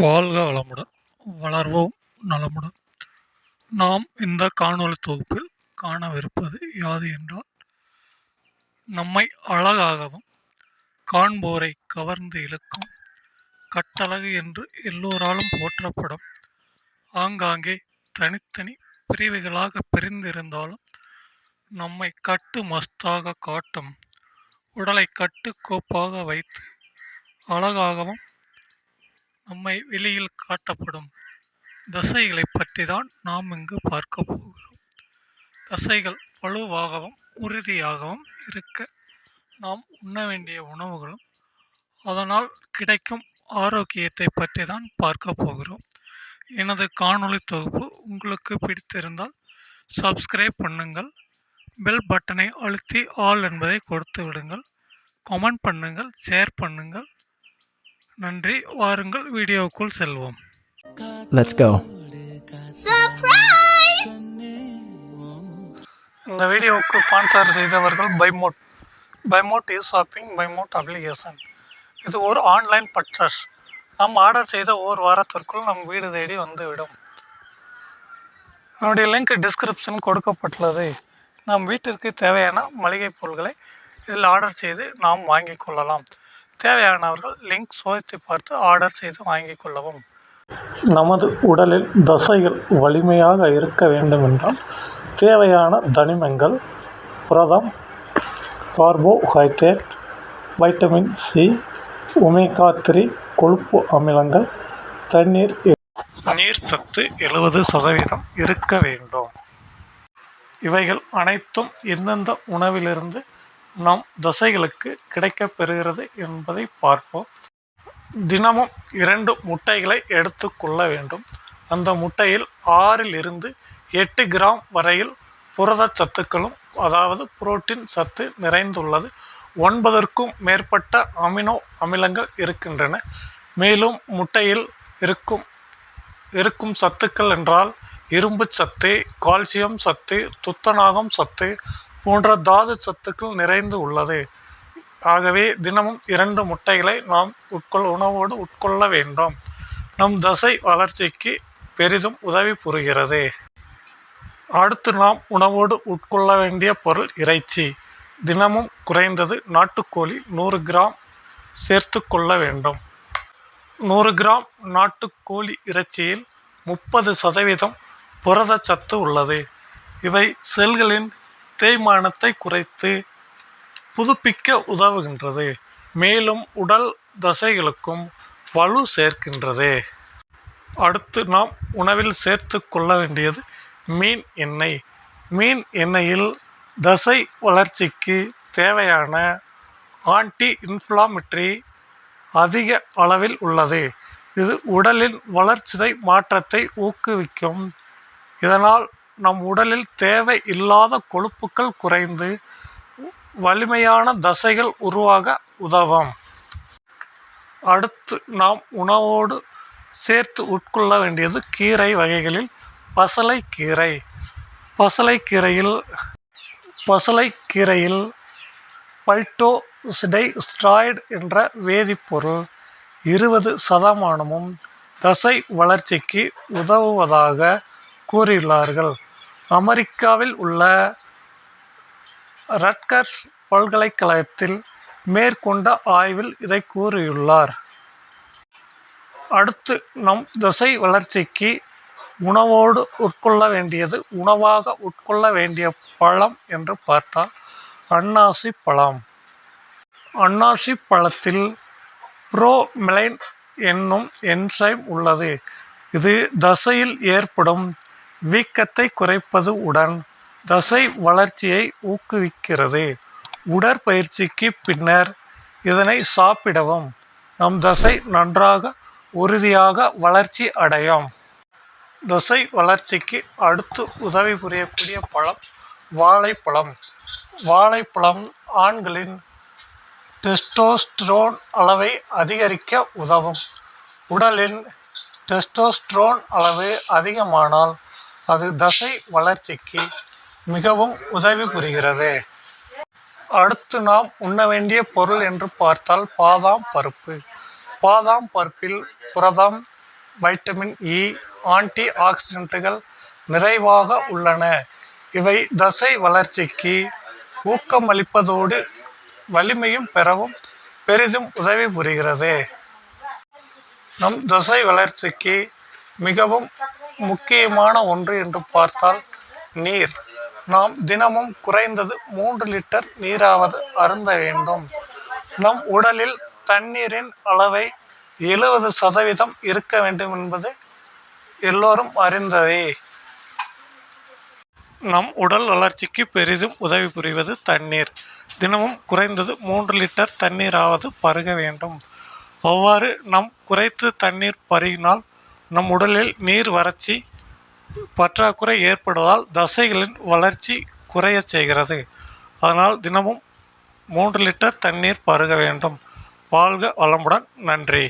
வாழ்க வளமுடன் வளர்வோம் நலமுடன். நாம் இந்த காணொளி தொகுப்பில் காணவிருப்பது யாது என்றால் நம்மை அழகாகவும் காண்போரை கவர்ந்து இழுக்கும் கட்டழகு என்று எல்லோராலும் போற்றப்படும் ஆங்காங்கே தனித்தனி பிரிவுகளாக பிரிந்திருந்தாலும் நம்மை கட்டு மஸ்தாக காட்டும் உடலை கட்டுக்கோப்பாக வைத்து அழகாகவும் நம்மை வெளியில் காட்டப்படும் தசைகளை பற்றி தான் நாம் இங்கு பார்க்க போகிறோம். தசைகள் வலுவாகவும் உறுதியாகவும் இருக்க நாம் உண்ண வேண்டிய உணவுகளும் அதனால் கிடைக்கும் ஆரோக்கியத்தை பற்றி தான் பார்க்க போகிறோம். எனது காணொளி தொகுப்பு உங்களுக்கு பிடித்திருந்தால் சப்ஸ்கிரைப் பண்ணுங்கள் பெல் பட்டனை அழுத்தி ஆல் என்பதை கொடுத்து விடுங்கள் கமெண்ட் பண்ணுங்கள் ஷேர் பண்ணுங்கள். நன்றி. வாருங்கள் வீடியோவுக்குள் செல்வோம். Let's go. Surprise! இந்த வீடியோவுக்கு ஸ்பான்சர் செய்தவர்கள் பைமோட் பைமோட் இஸ் ஷாப்பிங் பைமோட் அப்ளிகேஷன் இது ஒரு ஆன்லைன் பர்ச்சேஸ் நாம் ஆர்டர் செய்த ஒரு வாரத்திற்குள் நம் வீடு தேடி வந்துவிடும். என்னுடைய லிங்க் டிஸ்கிரிப்ஷன் கொடுக்கப்பட்டுள்ளது. நம் வீட்டிற்கு தேவையான மளிகை பொருட்களை இதில் ஆர்டர் செய்து நாம் வாங்கிக் கொள்ளலாம். தேவையானவர்கள் லிங்க் சோதித்து பார்த்து ஆர்டர் செய்து வாங்கிக் கொள்ளவும். நமது உடலில் தசைகள் வலிமையாக இருக்க வேண்டுமென்றால் தேவையான தனிமங்கள் புரதம் carbohydrate vitamin C omega three கொழுப்பு அமிலங்கள் தண்ணீர் நீர் சத்து எழுபது சதவீதம் இருக்க வேண்டும். இவைகள் அனைத்தும் எந்தெந்த உணவிலிருந்து நம் தசைகளுக்கு கிடைக்கப் பெறுகிறது என்பதை பார்ப்போம். தினமும் இரண்டு முட்டைகளை எடுத்துக்கொள்ள வேண்டும். அந்த முட்டையில் ஆறில் இருந்து எட்டு கிராம் வரையில் புரதச் சத்துக்களும் அதாவது புரோட்டீன் சத்து நிறைந்துள்ளது. ஒன்பதற்கும் மேற்பட்ட அமினோ அமிலங்கள் இருக்கின்றன. மேலும் முட்டையில் இருக்கும் இருக்கும் சத்துக்கள் என்றால் இரும்பு சத்து கால்சியம் சத்து துத்தநாகம் சத்து போன்ற தாது சத்துக்கள் நிறைந்து உள்ளது. ஆகவே தினமும் இரண்டு முட்டைகளை நாம் உட்கொள் உணவோடு உட்கொள்ள வேண்டும். நம் தசை வளர்ச்சிக்கு பெரிதும் உதவி புரிகிறது. அடுத்து நாம் உணவோடு உட்கொள்ள வேண்டிய பொருள் இறைச்சி. தினமும் குறைந்தது நாட்டுக்கோழி நூறு கிராம் சேர்த்து கொள்ள வேண்டும். நூறு கிராம் நாட்டுக்கோழி இறைச்சியில் முப்பது சதவீதம் புரதச்சத்து உள்ளது. இவை செல்களின் தேய்மானத்தை குறைத்து புதுப்பிக்க உதவுகின்றது. மேலும் உடல் தசைகளுக்கும் வலு சேர்க்கின்றது. அடுத்து நாம் உணவில் சேர்த்து கொள்ள வேண்டியது மீன் எண்ணெய். மீன் எண்ணெயில் தசை வளர்ச்சிக்கு தேவையான ஆன்டி இன்ஃப்ளாமெட்ரி அதிக அளவில் உள்ளது. இது உடலின் வளர்ச்சிதை மாற்றத்தை ஊக்குவிக்கும். இதனால் நம் உடலில் தேவை இல்லாத கொழுப்புக்கள் குறைந்து வலிமையான தசைகள் உருவாக உதவும். அடுத்து நாம் உணவோடு சேர்த்து உட்கொள்ள வேண்டியது கீரை வகைகளில் பசலைக்கீரை. பசலைக்கீரையில் பசலைக்கீரையில் பல்டோசிடைஸ்ட்ராய்டு என்ற வேதிப்பொருள் இருபது சதமானமும் தசை வளர்ச்சிக்கு உதவுவதாக கூறியுள்ளார்கள். அமெரிக்காவில் உள்ள ரட்கர்ஸ் பல்கலைக்கழகத்தில் மேற்கொண்ட ஆய்வில் இதை கூறியுள்ளார். அடுத்து நம் தசை வளர்ச்சிக்கு உணவோடு உட்கொள்ள வேண்டியது உணவாக உட்கொள்ள வேண்டிய பழம் என்று பார்த்தால் அன்னாசி பழம். அன்னாசி பழத்தில் புரோமெலைன் என்னும் என்சைம் உள்ளது. இது தசையில் ஏற்படும் வீக்கத்தை குறைப்பது உடன் தசை வளர்ச்சியை ஊக்குவிக்கிறது. உடற்பயிற்சிக்கு பின்னர் இதனை சாப்பிடவும். நம் தசை நன்றாக உறுதியாக வளர்ச்சி அடையும். தசை வளர்ச்சிக்கு அடுத்து உதவி புரியக்கூடிய பழம் வாழைப்பழம். வாழைப்பழம் ஆண்களின் டெஸ்டோஸ்ட்ரோன் அளவை அதிகரிக்க உதவும். உடலின் டெஸ்டோஸ்ட்ரோன் அளவு அதிகமானால் அது தசை வளர்ச்சிக்கு மிகவும் உதவி புரிகிறது. அடுத்து நாம் உண்ண வேண்டிய பொருள் என்று பார்த்தால் பாதாம் பருப்பு. பாதாம் பருப்பில் புரதம் வைட்டமின் e, இ ஆன்டி ஆக்சிடென்ட்டுகள் நிறைவாக உள்ளன. இவை தசை வளர்ச்சிக்கு ஊக்கமளிப்பதோடு வலிமையும் பெறவும் பெரிதும் உதவி புரிகிறது. நம் தசை வளர்ச்சிக்கு மிகவும் முக்கியமான ஒன்று என்று பார்த்தால் நீர். நாம் தினமும் குறைந்தது மூன்று லிட்டர் நீராவது அருந்த வேண்டும். நம் உடலில் தண்ணீரின் அளவை எழுபது சதவீதம் இருக்க வேண்டும் என்பது எல்லோரும் அறிந்ததே. நம் உடல் வளர்ச்சிக்கு பெரிதும் உதவி புரிவது தண்ணீர். தினமும் குறைந்தது மூன்று லிட்டர் தண்ணீராவது பருக வேண்டும். அவ்வாறு நாம் குறைத்து தண்ணீர் பருகினால் நம் உடலில் நீர் வறட்சி பற்றாக்குறை ஏற்படுவதால் தசைகளின் வளர்ச்சி குறையச் செய்கிறது. அதனால் தினமும் மூன்று லிட்டர் தண்ணீர் பருக வேண்டும். வாழ்க வளமுடன். நன்றி.